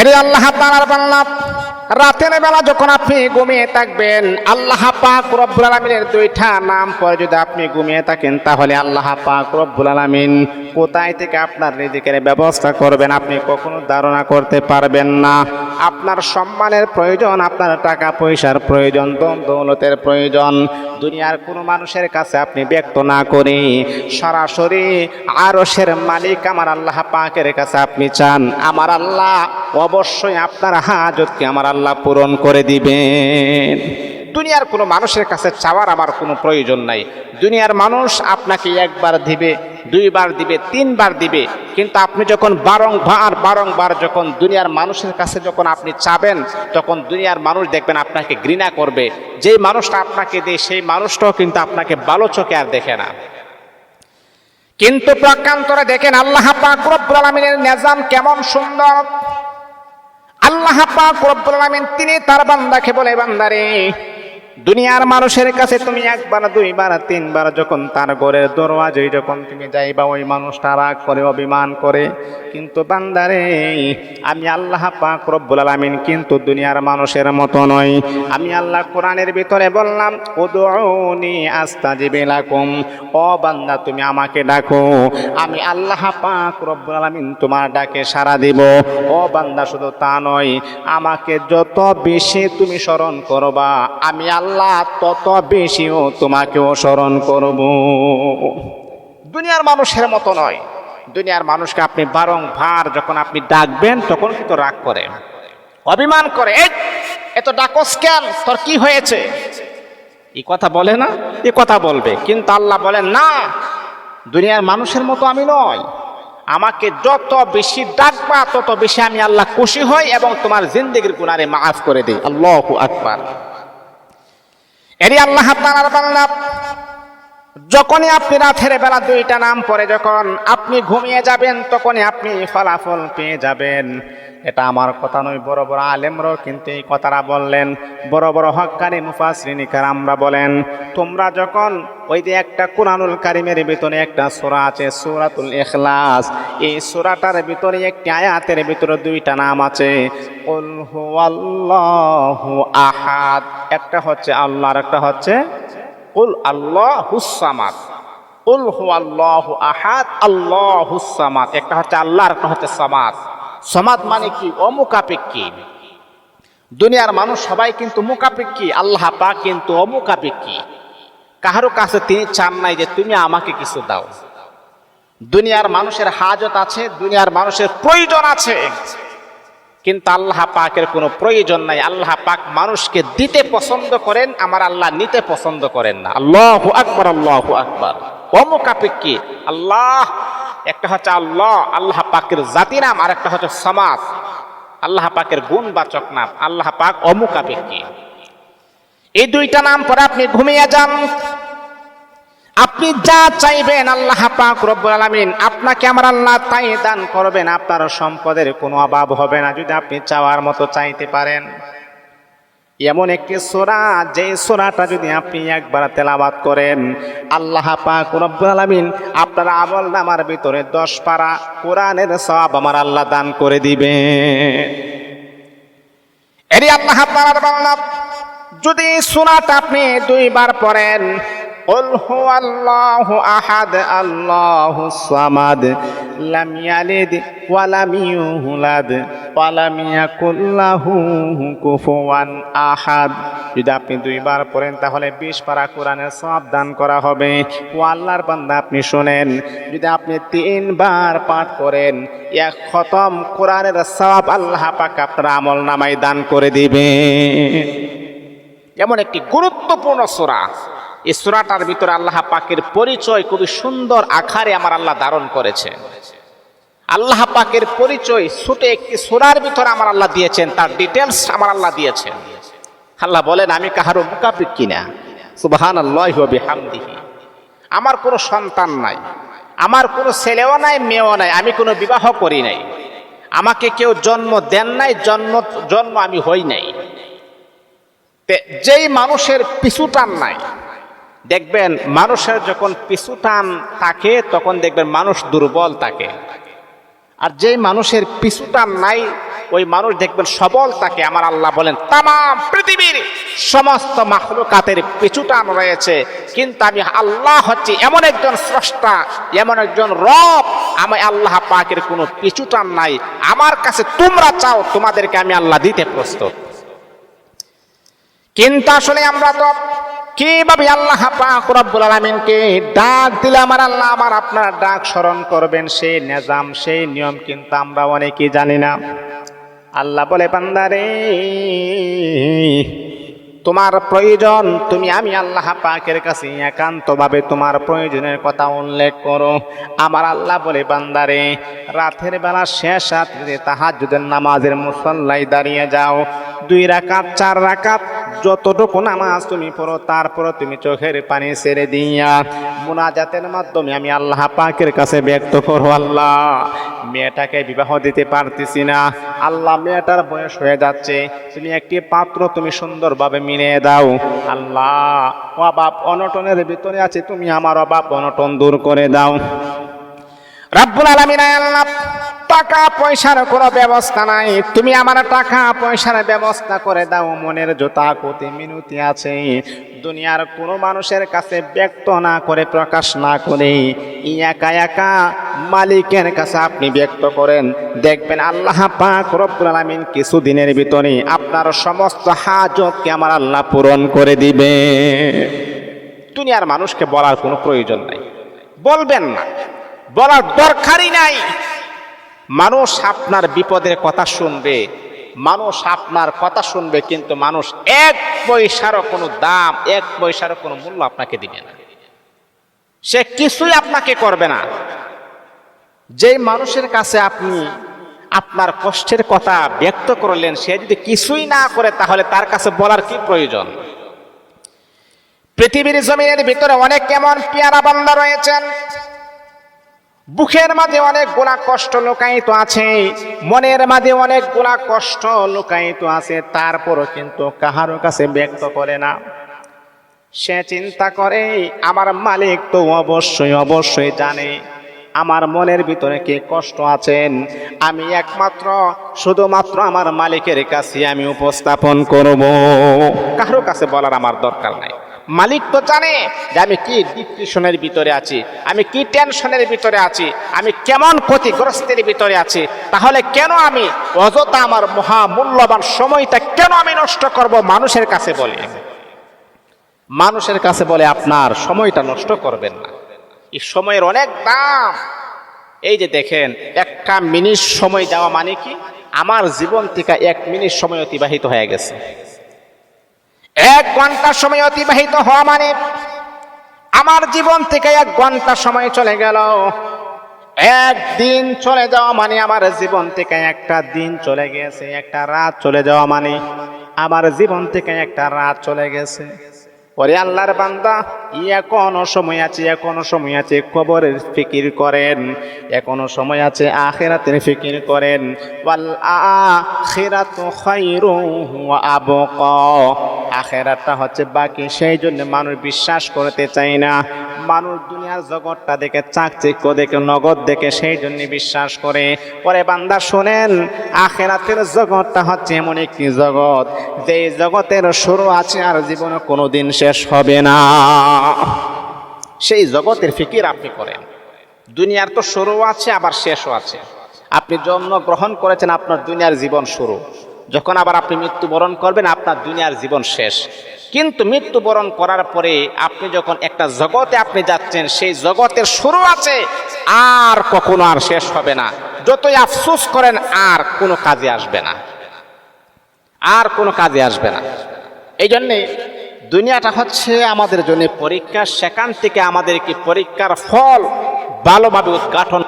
এরে আল্লাহ তাআলার বান্দা, রাতের বেলা যখন আপনি ঘুমিয়ে থাকবেন, আল্লাহ পাক রব্বুল আলামিনের দুইটা নাম পরে যদি আপনি ঘুমিয়ে থাকেন, তাহলে আল্লাহ পাক রব্বুল আলামিন কোথায় থেকে আপনার রিজিকের ব্যবস্থা করবেন আপনি কখনো ধারণা করতে পারবেন না। আপনার সম্মানের প্রয়োজন, আপনার টাকা পয়সার প্রয়োজন দম দৌলতের প্রয়োজন। দুনিয়ার কোনো মানুষের কাছে আপনি ব্যক্ত না করে সরাসরি আরশের মালিক আমার আল্লাহ পাকের কাছে আপনি চান। আমার আল্লাহ অবশ্যই আপনার হাজতকে আমার আল্লাহ পূরণ করে দিবেন। দুনিয়ার কোনো মানুষের কাছে চাওয়ার আমার কোনো প্রয়োজন নাই। দুনিয়ার মানুষ আপনাকে একবার দিবে, দুইবার দিবে, তিনবার দিবে। কিন্তু আপনি যখন বারংবার বারংবার যখন দুনিয়ার মানুষের কাছে যখন আপনি চাবেন, তখন দুনিয়ার মানুষ দেখবেন আপনাকে ঘৃণা করবে। যেই মানুষটা আপনাকে দেয়, সেই মানুষটাও কিন্তু আপনাকে ভালো চোখে আর দেখে না। কিন্তু প্রকান্তরে দেখেন আল্লাহ পাক রব্বুল নিজাম কেমন সুন্দর। আল্লাহ পাক আলামিন তিনি তার বান্দাকে বলে, বান্দারে দুনিয়ার মানুষের কাছে তুমি একবার, দুইবার, তিনবার যখন তার ঘরের দরওয়াজে যখন তুমি যাইবা, ওই মানুষটা রাগ করে, অভিমান করে। কিন্তু বান্দারে, আমি আল্লাহ পাক রব্বুল আলামিন কিন্তু দুনিয়ার মানুষের মতো নয় আমি আল্লাহ কোরআনের ভিতরে বললাম, উদউনি আস্তাজিবি লাকুম। ও বান্দা, তুমি আমাকে ডাকো। আমি আল্লাহ পাক রব্বুল আলামিন তোমার ডাকে সাড়া দিব। ও বান্দা, শুধু তা নয়, আমাকে যত বেশি তুমি স্মরণ করবা, আমি আল্লাহ তত বেশিও তোমাকেও স্মরণ করব। দুনিয়ার মানুষের মতো নয়। দুনিয়ার মানুষকে আপনি বারংবার যখন আপনি ডাকবেন, তখন কিন্তু রাগ করে। অভিমান করে এত ডাকস কেন? তোর কি হয়েছে? এই কথা বলে না, এ কথা বলবে। কিন্তু আল্লাহ বলেন, না, দুনিয়ার মানুষের মতো আমি নয় আমাকে যত বেশি ডাকবা, তত বেশি আমি আল্লাহ খুশি হই এবং তোমার জিন্দগির গুনারে মাফ করে দিই। আল্লাহ আকবার। এরই আল্লাহ তালার বান্দা যখনই আপনি রাতের বেলা দুইটা নাম পরে যখন আপনি ঘুমিয়ে যাবেন, তখনই আপনি ফলাফল পেয়ে যাবেন। এটা আমার কথা নয়, বড় বড় আলেমরাও কিন্তু এই কথাটা বললেন। বড় বড় হকানি মুফাসরিনিকার আমরা বলেন, তোমরা যখন ওই যে একটা কোরআনুল কারিমের ভিতরে একটা সোরা আছে, সুরাতুল ইখলাস, এই সোরাটার ভিতরে একটি আয়াতের ভিতরে দুইটা নাম আছে। আহাদ, একটা হচ্ছে আল্লাহ আর একটা হচ্ছে কুল আল্লাহ হুসামাদ কুল হু আল্লাহ আহাদ আল্লাহ হুসামাদ একটা হচ্ছে আল্লাহ একটা হচ্ছে সামাদ। সমাদ মানে কি? অমুকাপেক্ষী। দুনিয়ার মানুষ সবাই কিন্তু মুকাপেক্ষী, আল্লাহ পাক কিন্তু অমুকাপেক্ষী। কাহারও কাছে তিনি চান নাই যে তুমি আমাকে কিছু দাও। দুনিয়ার মানুষের হাজত আছে, দুনিয়ার মানুষের প্রয়োজন আছে। কিন্তু আল্লাহ পাকের কোনো প্রয়োজন নাই। আল্লাহ পাক মানুষকে দিতে পছন্দ করেন, আমার আল্লাহ নিতে পছন্দ করেন না। আল্লাহ আকবর আল্লাহ আকবর। অমুকাপেক্ষী আল্লাহ, একটা হচ্ছে আল্লাহ আল্লাহ পাকের জাতি নাম, আর একটা হচ্ছে সমাজ। আল্লাহ পাকের গুণবাচক নাম, আল্লাহ পাক অমুকাপেক্ষী এই দুইটা নাম পরে আপনি ঘুমিয়ে যান। আপনি যা চাইবেন আল্লাহ পাক রব্বুল আলামিন, আপনাকে আমার আল্লাহ তাই দান করবেন, আপনার সম্পদের কোনো অভাব হবে না যদি আপনি চাওয়ার মতো চাইতে পারেন। এমন একটি সোরা যে সোরাটা যদি আপনি একবার তেলাবাত করেন, আল্লাহ পাক রব্বুল আলামিন আপনার আমল নামার ভিতরে দশ পারা কোরআনের সব আমার আল্লাহ দান করে দিবেন। এরই আল্লাহ বাংলা যদি সোনাটা আপনি দুইবার পড়েন قل هو الله أحد الله الصمد لم يلد ولم يولد ولم يكن له كفوا أحد যদি আপনি দুইবার পড়েন তাহলে বিশ পারা কোরআনের সব দান করা হবে ও আল্লাহর বান্দা আপনি শোনেন যদি আপনি তিনবার পাঠ করেন এক খতম কোরআনের সব আল্লাহ পাক আপনার আমল নামাই দান করে দিবে এমন একটি গুরুত্বপূর্ণ সোরা এই সোরাটার ভিতরে আল্লাহ পাকের পরিচয় খুবই সুন্দর আকারে আমার আল্লাহ ধারণ করেছে। আল্লাহ পাকের পরিচয় ছোটে একটি সোরার ভিতরে আমার আল্লাহ দিয়েছেন, তার ডিটেলস আমার আল্লাহ দিয়েছেন। আল্লাহ বলেন, আমি কাহারও মুকাবিক কিনা? সুবাহান হামদিহি আমার কোনো সন্তান নাই, আমার কোনো ছেলেও নাই, মেয়েও নাই, আমি কোনো বিবাহ করি নাই। আমাকে কেউ জন্ম দেন নাই, জন্ম জন্ম আমি হই নাই। যেই মানুষের পিছু টান নাই দেখবেন মানুষের যখন পিছু টান থাকে, তখন দেখবেন মানুষ দুর্বল থাকে। আর যেই মানুষের পিছু টান নাই, ওই মানুষ দেখবেন সবল তাকে আমার আল্লাহ বলেন তাম পৃথিবীর সমস্ত মাখলুকাতের পিছুটান রয়েছে। কিন্তু আমি আল্লাহ হচ্ছে এমন একজন স্রষ্টা, এমন একজন রব। আমি আল্লাহ পাকের কোনো পিছুটান নাই। আমার কাছে তোমরা চাও, তোমাদেরকে আমি আল্লাহ দিতে প্রস্তুত। কিন্তু আসলে আমরা তো কীভাবে আল্লাহ পাক রব্বুল আলামিনকে ডাক দিলে আমার আল্লাহ আমার আপনার ডাক স্মরণ করবেন? সেই নিজাম, সেই নিয়ম কিন্তু আমরা অনেকেই জানি না। আল্লাহ বলে, বান্দারে, তোমার প্রয়োজন, তুমি আমি আল্লাহ পাকের কাছে একান্তভাবে তোমার প্রয়োজনের কথা উল্লেখ করো। আমার আল্লাহ বলে, বান্দারে, রাতের বেলা শেষ রাত্রিতে তাহাজ্জুদের নামাজের মুসল্লাই দাঁড়িয়ে যাও। দুই রাকাত, চার রাকাত যতটুকু নামাজ তুমি পড়ো, তারপরও তুমি চোখের পানি ছেড়ে দিয়া মুনাজাতের মাধ্যমে আমি আল্লাহ পাকের কাছে ব্যক্ত করো আল্লাহ। মেয়েটাকে বিবাহ দিতে পারতেছি না। আল্লাহ, মেয়েটার বয়স হয়ে যাচ্ছে। তুমি একটি পাত্র তুমি সুন্দরভাবে মিলিয়ে দাও, আল্লাহ। অভাব অনটনের ভিতরে আছে, তুমি আমার অভাব অনটন দূর করে দাও। রাব্বুল আলামিন আল্লাহ টাকা পয়সার কোনো ব্যবস্থা নাই। তুমি আমার টাকা পয়সার ব্যবস্থা করে দাও, মনের জোতা, কোতে, মিনতি আছে। দুনিয়ার কোনো মানুষের কাছে ব্যক্ত না করে, প্রকাশ না করে, একা একা মালিকের কাছে আপনি ব্যক্ত করেন। দেখবেন আল্লাহ পাক রব্বুল আলামিন কিছুদিনের ভিতরে আপনার সমস্ত হাজতকে আমার আল্লাহ পূরণ করে দিবে। দুনিয়ার মানুষকে বলার কোনো প্রয়োজন নাই। বলবেন না। বলার দরকারই নাই। মানুষ আপনার বিপদের কথা শুনবে, মানুষ আপনার কথা শুনবে, কিন্তু মানুষ এক পয়সারও কোনো দাম, এক পয়সারও কোনো মূল্য আপনাকে দিবে না। সে কিছুই আপনাকে করবে না। যেই মানুষের কাছে আপনি আপনার কষ্টের কথা ব্যক্ত করলেন, সে যদি কিছুই না করে, তাহলে তার কাছে বলার কি প্রয়োজন? পৃথিবীর জমিনের ভিতরে অনেক কেমন পেয়ারা বান্দা রয়েছেন বুকের মাঝে অনেক গোলা কষ্ট লুকায়িত আছে, মনের মাঝে অনেক গোলা কষ্ট লুকায়িত আছে, তারপরও কিন্তু কাহারও কাছে ব্যক্ত করে না। সে চিন্তা করে, আমার মালিক তো অবশ্যই অবশ্যই জানে, আমার মনের ভিতরে কি কষ্ট আছেন? আমি একমাত্র, শুধুমাত্র আমার মালিকের কাছে আমি উপস্থাপন করব। কারও কাছে বলার আমার দরকার নাই। মালিক তো জানে যে আমি কি ডিপ্রেশনের ভিতরে আছি, আমি কি টেনশনের ভিতরে আছি, আমি কেমন ক্ষতিগ্রস্তের ভিতরে আছি, তাহলে কেন আমি অযথা আমার মহা মূল্যবান সময়টা কেন আমি নষ্ট করব মানুষের কাছে বলে? মানুষের কাছে বলে আপনার সময়টা নষ্ট করবেন না। এই সময়ের অনেক দাম। এই যে দেখেন, একটা মিনিট সময় যাওয়া মানে কি? আমার জীবন থেকে এক মিনিট সময় অতিবাহিত হয়ে গেছে। এক ঘণ্টা সময় অতিবাহিত হওয়া মানে আমার জীবন থেকে এক ঘণ্টা সময় চলে গেল। একদিন চলে যাওয়া মানে আমার জীবন থেকে একটা দিন চলে গেছে, একটা রাত চলে যাওয়া মানে আমার জীবন থেকে একটা রাত চলে গেছে। ওরে আল্লাহর বান্দা, এখনও সময় আছে, এখনও সময় আছে কবরের ফিকির করেন, এখনও সময় আছে আখেরাতের ফিকির করেন। ওয়াল আখিরাতু আখেরাতটা হচ্ছে বাকি। সেই জন্য মানুষ বিশ্বাস করতে চায় না। মানুষ দুনিয়ার জগৎটা দেখে, চাকচিক্য দেখে, নগদ দেখে সেই জন্য বিশ্বাস করে। পরে বান্দা, শোনেন, আখেরাতের জগৎটা হচ্ছে এমন একটি জগৎ। যে জগতের শুরু আছে আর জীবনে কোনোদিন শেষ হবে না। সেই জগতের ফিকির আপনি করেন। দুনিয়ার তো শুরু আছে, আবার শেষও আছে। আপনি জন্ম গ্রহণ করেছেন, আপনার দুনিয়ার জীবন শুরু। যখন আবার আপনি মৃত্যুবরণ করবেন, আপনার দুনিয়ার জীবন শেষ। কিন্তু মৃত্যুবরণ করার পরে আপনি যখন একটা জগতে আপনি যাচ্ছেন, সেই জগতের শুরু আছে, আর কখনো আর শেষ হবে না। যতই আফসোস করেন, আর কোনো কাজে আসবে না। আর কোনো কাজে আসবে না। এই জন্যে দুনিয়াটা হচ্ছে আমাদের জন্য পরীক্ষা, সেখান থেকে আমাদেরকে পরীক্ষার ফল ভালোভাবে উদ্ঘাটন